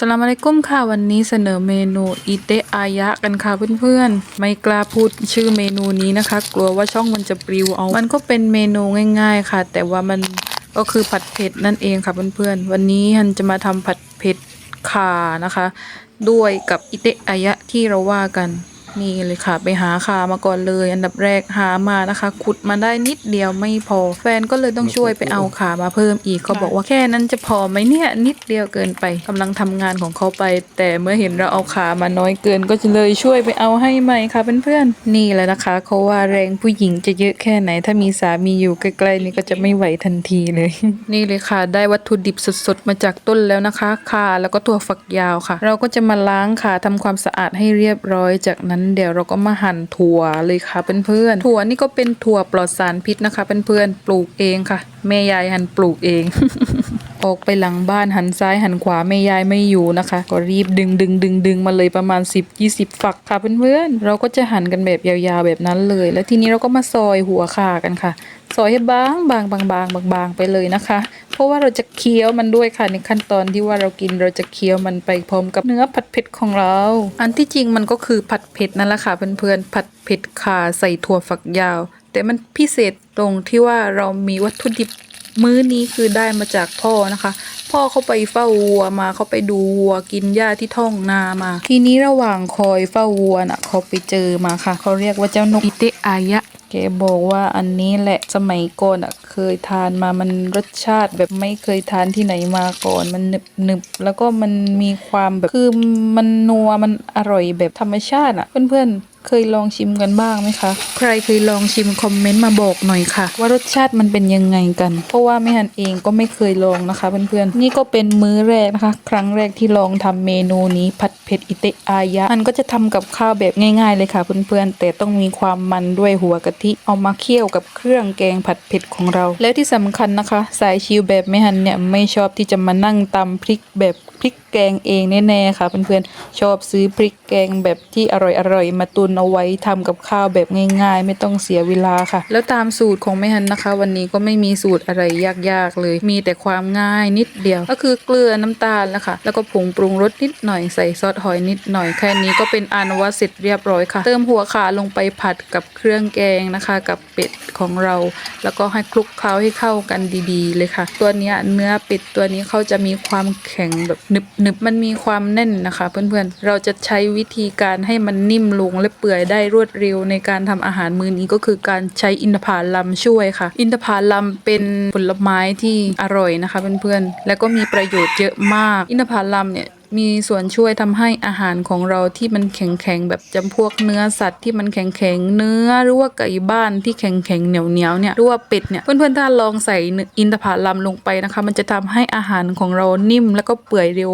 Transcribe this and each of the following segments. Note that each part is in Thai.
สลามอะลัยกุมค่ะวันนี้เสนอเมนูอิเตะอายะกันค่ะเพื่อนๆ ไม่กล้าพูดชื่อเมนูนี้นะคะ กลัวว่าช่องมันจะปลิวเอา มันก็เป็นเมนูง่าย ๆค่ะ แต่ว่ามันก็คือผัดเผ็ดนั่นเองค่ะเพื่อนๆ วันนี้ฮันจะมาทำผัดเผ็ดข่านะคะ ด้วยกับอิเตะอายะที่เราว่ากัน นี่เลยค่ะ ไปหาข่ามาก่อนเลย อันดับแรกหามานะคะ ขุดมาได้นิดเดียวไม่พอ แฟนก็เลยต้องช่วยไปเอาข่ามาเพิ่มอีกเขาบอกว่าแค่นั้นจะพอไหมเนี่ยนิดเดียวเกินไปกำลังทำงานของเขาไป แต่เมื่อเห็นเราเอาขามาน้อยเกินก็จะเลยช่วยไปเอาให้ใหม่ค่ะเพื่อนๆนี่แหละนะคะเขาว่าแรงผู้หญิงจะเยอะแค่ไหน ถ้ามีสามีอยู่ใกล้ๆนี่ก็จะไม่ไหวทันทีเลย นี่เลยค่ะ ได้วัตถุดิบสดๆมาจากต้นแล้วนะคะข่าแล้วก็ถั่วฝักยาวค่ะ เราก็จะมาล้างขาทำความสะอาดให้เรียบร้อยจากนั้นเดี๋ยวเราก็มาหั่นถั่วเลยค่ะเพื่อนๆถั่วนี่ก็เป็นถั่วปลอดสารพิษนะคะเพื่อนๆปลูกเองค่ะแม่ยายหั่นปลูกเอง ออกไปหลังบ้านหันซ้ายหันขวาแม่ยายไม่อยู่นะคะ ก็รีบดึงดึงดึงดึงมาเลยประมาณ 10 20 ฝักค่ะเพื่อนๆเราก็จะหั่นกันแบบยาวๆแบบนั้นเลย แล้วทีนี้เราก็มาซอยหัวข่ากันค่ะ ซอยให้บางบางบางบางบางบางไปเลยนะคะ เพราะว่าเราจะเคี้ยวมันด้วยค่ะในขั้นตอนที่ว่าเรากินเราจะเคี้ยวมันไปพร้อมกับเนื้อผัดเผ็ดของเรา อันที่จริงมันก็คือผัดเผ็ดนั่นแหละค่ะเพื่อนๆผัดเผ็ดข่าใส่ถั่วฝักยาว แต่มันพิเศษตรงที่ว่าเรามีวัตถุดิบมื้อนี้คือได้มาจากพ่อนะคะ พ่อเขาไปเฝ้าวัวมาเขาไปดูวัวกินหญ้าที่ท้องนามา ทีนี้ระหว่างคอยเฝ้าวัวน่ะเขาไปเจอมาค่ะ เขาเรียกว่าเจ้านกอิเตะอายะ แกบอกว่าอันนี้แหละสมัยก่อนอะเคยทานมามันรสชาติแบบไม่เคยทานที่ไหนมาก่อนมันหนึบหนึบแล้วก็มันมีความแบบคือมันนัวมันอร่อยแบบธรรมชาติอะเพื่อนๆ เคยลองชิมกันบ้างไหมคะ ใครเคยลองชิมคอมเมนต์มาบอกหน่อยค่ะ ว่ารสชาติมันเป็นยังไงกัน เพราะว่าไม่ฮันเองก็ไม่เคยลองนะคะเพื่อนๆนี่ก็เป็นมื้อแรกนะคะ ครั้งแรกที่ลองทำเมนูนี้ผัดเผ็ดอิเตะอายะมันก็จะทำกับข้าวแบบง่าย ๆ เลยค่ะเพื่อนๆแต่ต้องมีความมันด้วยหัวกะทิเอามาเคี่ยวกับเครื่องแกงผัดเผ็ดของเรา แล้วที่สำคัญนะคะ สายชิวแบบไม่ฮันเนี่ยไม่ชอบที่จะมานั่งตำพริกแบบพริกแกงเองแน่ๆค่ะเพื่อนๆชอบซื้อพริกแกงแบบที่อร่อยๆมาตุนเอาไว้ทำกับข้าวแบบง่ายๆ ไม่ต้องเสียเวลาค่ะ แล้วตามสูตรของแม่ฮันนะคะ วันนี้ก็ไม่มีสูตรอะไรยากๆเลย มีแต่ความง่ายนิดเดียว ก็คือเกลือน้ำตาลนะคะ แล้วก็ผงปรุงรสนิดหน่อยใส่ซอสหอยนิดหน่อยแค่นี้ก็เป็นอันว่าเสร็จเรียบร้อยค่ะ เติมหัวขาลงไปผัดกับเครื่องแกงนะคะ กับเป็ดของเรา แล้วก็ให้คลุกเคล้าให้เข้ากันดีๆ เลยค่ะ ตัวเนี้ยเนื้อเป็ดตัวนี้เขาจะมีความแข็งแบบหนึบหนึบมันมีความแน่นนะคะ เพื่อนๆ เราจะใช้วิธีการให้มันนิ่มลงและเปื่อยได้รวดเร็วในการทำอาหารมื้อนี้ก็คือการใช้อินทผลัมช่วยค่ะ อินทผลัมเป็นผลไม้ที่อร่อยนะคะ เพื่อนๆ แล้วก็มีประโยชน์เยอะมาก อินทผลัมเนี่ย มีส่วนช่วยทำให้อาหารของเราที่มันแข็งๆแบบจำพวกเนื้อสัตว์ที่มันแข็งๆเนื้อหรือว่าไก่บ้านที่แข็งๆเหนียวๆเนี่ยหรือว่าเป็ดเนี่ยเพื่อนๆถ้าลองใส่อินทผลัมลงไปนะคะ มันจะทำให้อาหารของเรานิ่ม แล้วก็เปื่อยเร็ว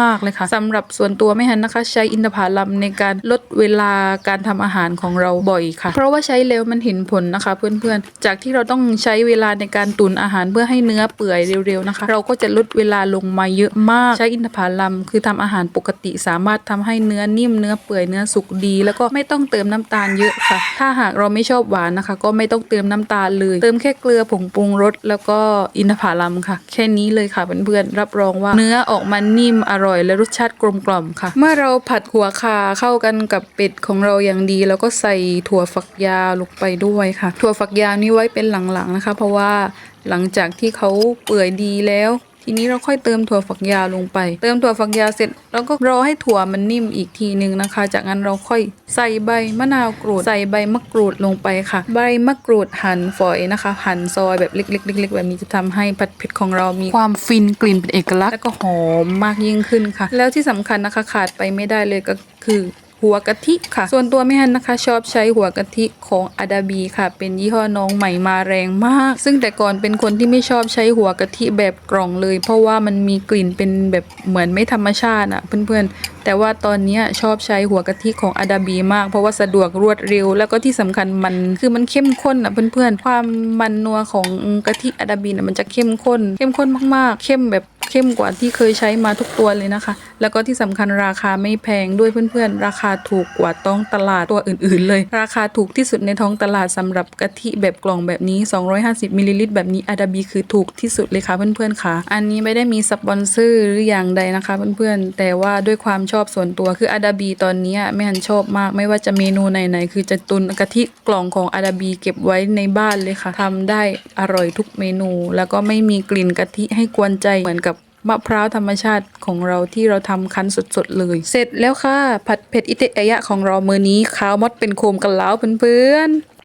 มากๆเลยค่ะสำหรับส่วนตัวไม่ฮันนะคะ ใช้อินทผลัมในการลดเวลาการทำอาหารของเราบ่อยค่ะ เพราะว่าใช้แล้วมันเห็นผลนะคะ เพื่อนๆ จากที่เราต้องใช้เวลาในการตุนอาหารเพื่อให้เนื้อเปื่อยเร็วๆนะคะ เราก็จะลดเวลาลงมาเยอะมากใช้อินทผลัมคือทำอาหารปกติสามารถทำให้เนื้อนิ่มเนื้อเปื่อยเนื้อสุกดี แล้วก็ไม่ต้องเติมน้ำตาลเยอะค่ะ ถ้าหากเราไม่ชอบหวานนะคะ ก็ไม่ต้องเติมน้ำตาลเลย เติมแค่เกลือผงปรุงรสแล้วก็อินทผลัมค่ะ แค่นี้เลยค่ะเพื่อนๆรับรองว่าเนื้อออกมานิ่มอร่อยและรสชาติกลมกล่อมค่ะ เมื่อเราผัดหัวคาเข้ากันกับเป็ดของเราอย่างดี แล้วก็ใส่ถั่วฝักยาวลงไปด้วยค่ะ ถั่วฝักยาวนี่ไว้เป็นหลังๆนะคะ เพราะว่าหลังจากที่เขาเปื่อยดีแล้ว ทีนี้เราค่อยเติมถั่วฝักยาวลงไป เติมถั่วฝักยาวเสร็จแล้วก็รอให้ถั่วมันนิ่มอีกทีนึงนะคะ จากนั้นเราค่อยใส่ใบมะนาวกรูดใส่ใบมะกรูดลงไปค่ะ ใบมะกรูดหั่นฝอยนะคะ หั่นซอยแบบเล็กๆๆๆแบบนี้จะทำให้ผัดเผ็ดของเรามีความฟินกลิ่นเป็นเอกลักษณ์แล้วก็หอมมากยิ่งขึ้นค่ะ แล้วที่สำคัญนะคะขาดไปไม่ได้เลยก็คือ หัวกะทิค่ะ ส่วนตัวแม่ฮันนะคะ ชอบใช้หัวกะทิของอาดาบีค่ะ เป็นยี่ห้อน้องใหม่มาแรงมาก ซึ่งแต่ก่อนเป็นคนที่ไม่ชอบใช้หัวกะทิแบบกล่องเลย เพราะว่ามันมีกลิ่นเป็นแบบเหมือนไม่ธรรมชาติอะ เพื่อนๆ แต่ว่าตอนนี้ชอบใช้หัวกะทิของอาดาบีมาก เพราะว่าสะดวกรวดเร็ว แล้วก็ที่สำคัญมันคือมันเข้มข้นอะเพื่อนๆ ความมันนัวของกะทิอาดาบีน่ะมันจะเข้มข้น เข้มข้นมากๆ เข้มแบบเข้มกว่าที่เคยใช้มาทุกตัวเลยนะคะ แล้วก็ที่สำคัญราคาไม่แพงด้วยเพื่อนๆ ราคาถูกกว่าท้องตลาดตัวอื่นๆ เลย ราคาถูกที่สุดในท้องตลาดสำหรับกะทิแบบกล่องแบบนี้ 250มิลลิลิตรแบบนี้อาดาบีคือถูกที่สุดเลยค่ะเพื่อนๆค่ะ อันนี้ไม่ได้มีสปอนเซอร์หรืออย่างใดนะคะเพื่อนๆ แต่ว่าด้วยความชอบส่วนตัวคืออาดาบีตอนนี้ยแม่ฮันชอบมากไม่ว่าจะเมนูไหนๆคือจะตุนกะทิกล่องของอาดาบีเก็บไว้ในบ้านเลยค่ะทำได้อร่อยทุกเมนู แล้วก็ไม่มีกลิ่นกะทิให้กวนใจเหมือนกับ มะพร้าวธรรมชาติของเราที่เราทำคั้นสดๆเลย เสร็จแล้วค่ะ ผัดเผ็ดอิเตะยะของเรามือนี้ขาวมดเป็นโคมกันแล้วเพื่อนๆ